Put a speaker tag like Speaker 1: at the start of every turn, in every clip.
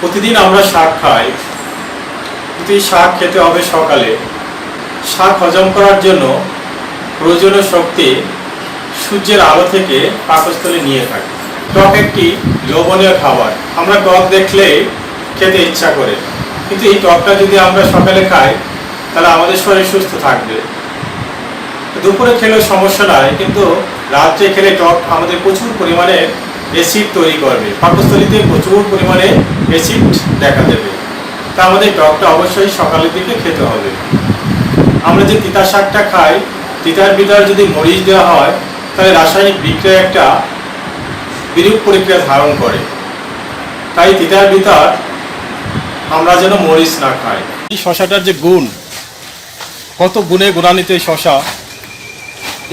Speaker 1: প্রতিদিন আমরা শাক খাই। কিন্তু এই শাক খেতে হবে সকালে। শাক হজম করার জন্য প্রয়োজনীয় শক্তি সূর্যের আলো থেকে পাকস্থলে নিয়ে থাকে। টক একটি লোভনীয় খাবার। আমরা টক দেখলেই খেতে ইচ্ছা করে। কিন্তু এই টকটা যদি আমরা সকালে খাই, তাহলে আমাদের শরীর সুস্থ থাকবে। দুপুরে খেলেও সমস্যা নাই, কিন্তু রাত্রে খেলে টক আমাদের প্রচুর পরিমাণে অ্যাসিড তৈরি করবে। পাকস্থলিতে প্রচুর পরিমাণে অ্যাসিড দেখা দেবে। তা আমাদের টকটা অবশ্যই সকালের দিকে খেতে হবে। আমরা যে তিতা শাকটা খাই, তিতার ভিতরে যদি মরিচ দেওয়া হয়, তাহলে রাসায়নিক বিক্রিয়া একটা বিরূপ প্রক্রিয়া ধারণ করে। তাই তিতার ভিতর আমরা যেন মরিচ না খাই। এই শশাটার যে গুণ, কত গুণে গুণান্বিত এই শশা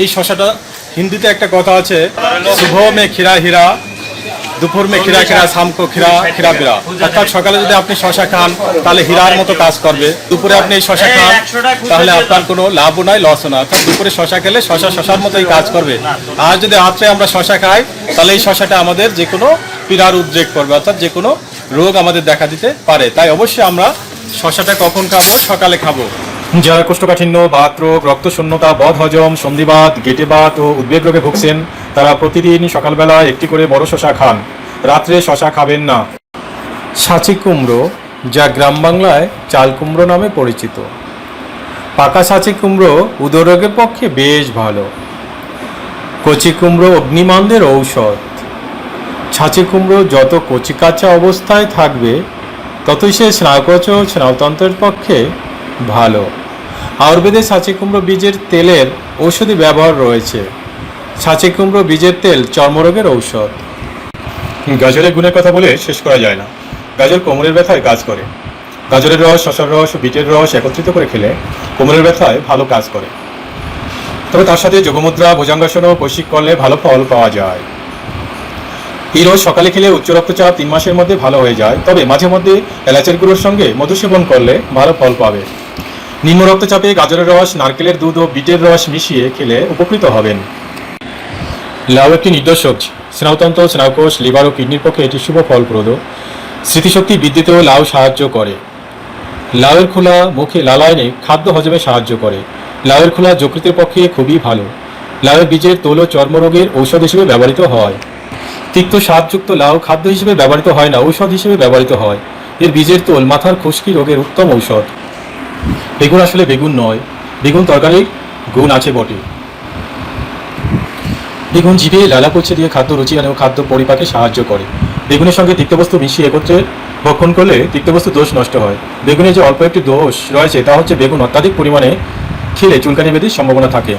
Speaker 1: এই শশাটা হিন্দিতে একটা কথা আছে শুভ মে হীরা দুপুর মে খিরা খিরা শামকো খিরা খিরা বিরা অর্থাৎ সকালে যদি আপনি শশা খান, তাহলে হীরার মতো কাজ করবে। দুপুরে আপনি এই শশা খান, তাহলে আপনার কোনো লাভও নাই লসও না অর্থাৎ দুপুরে শশা খেলে শশা শশার মতোই কাজ করবে। আর যদি রাত্রে আমরা শশা খাই, তাহলে এই শশাটা আমাদের যে কোনো পীড়ার উদ্রেক করবে, অর্থাৎ যে কোনো রোগ আমাদের দেখা দিতে পারে। তাই অবশ্যই আমরা শশাটা কখন খাব, সকালে খাব। যারা কোষ্ঠকাঠিন্য, বাত রোগ রক্ত শূন্যতা বদ হজম সন্ধিবাত গেটে বাত ও উদ্বেগ রোগে ভুগছেন, তারা প্রতিদিন সকালবেলা একটি করে বড় শশা খান। রাত্রে শশা খাবেন না। সাচি কুমড়ো, যা গ্রাম বাংলায় চাল কুমড়ো নামে পরিচিত। পাকা সাচি কুমড়ো উদররোগের পক্ষে বেশ ভালো। কচি কুমড়ো অগ্নিমানদের ঔষধ। ছাঁচি কুমড়ো যত কচি কাঁচা অবস্থায় থাকবে, ততই সে স্নায়ুকোচ ও স্নায়ুতন্ত্রের পক্ষে ভালো। আয়ুর্বেদে ছাঁচি কুমড়ো বীজের তেলের ঔষধি ব্যবহার রয়েছে। ছাঁচি কুমড়ো বীজের তেল চর্মরোগের ঔষধ। গাজরের গুণের কথা বলে শেষ করা যায় না। গাজর কোমরের ব্যথায় কাজ করে। গাজরের রস শশার রস, বিটের রস একত্রিত করে খেলে কোমরের ব্যথায় ভালো কাজ করে। তবে তার সাথে যোগমুদ্রা, ভুজাঙ্গাসন ও কৈশিক করলে ভালো ফল পাওয়া যায়। এই রস সকালে খেলে উচ্চ রক্তচাপ তিন মাসের মধ্যে ভালো হয়ে যায়। তবে মাঝে মধ্যে এলাচের গুঁড়োর সঙ্গে মধু সেবন করলে ভালো ফল পাবে। নিম্ন রক্তচাপে গাজরের রস, নারকেলের দুধ ও বিটের রস মিশিয়ে খেলে উপকৃত হবেন। লাউ একটি নির্দোষ সবজি। স্নায়ুতন্ত্র, স্নায়ুকোষ, লিভার ও কিডনির পক্ষে এটি শুভ ফলপ্রদ। স্মৃতিশক্তি বৃদ্ধিতেও লাউ সাহায্য করে। লাউয়ের খোলা মুখে লালায়নে খাদ্য হজমে সাহায্য করে। লাউয়ের খোলা যকৃতের পক্ষে খুবই ভালো। লাউয়ের বীজের তোল ও চর্মরোগের ঔষধ হিসেবে ব্যবহৃত হয়। তিক্ত স্বাদযুক্ত লাউ খাদ্য হিসেবে ব্যবহৃত হয় না, ঔষধ হিসেবে ব্যবহৃত হয়। এর বীজের তোল, মাথার খুশকি রোগের উত্তম ঔষধ। বেগুন আসলে বেগুন নয়। বেগুন তরকারির গুণ আছে বটে। বেগুন জিভে লালা পচে দিয়ে খাদ্য রুচি এবং খাদ্য পরিপাকে সাহায্য করে। বেগুনের সঙ্গে তিক্তবস্তু মিশিয়ে একত্রে ভক্ষণ করলে তিক্তবস্তু দোষ নষ্ট হয়। বেগুনে যে অল্প একটি দোষ রয়েছে, তা হচ্ছে বেগুন অত্যাধিক পরিমাণে খেলে চুলকানি বেদির সম্ভাবনা থাকে।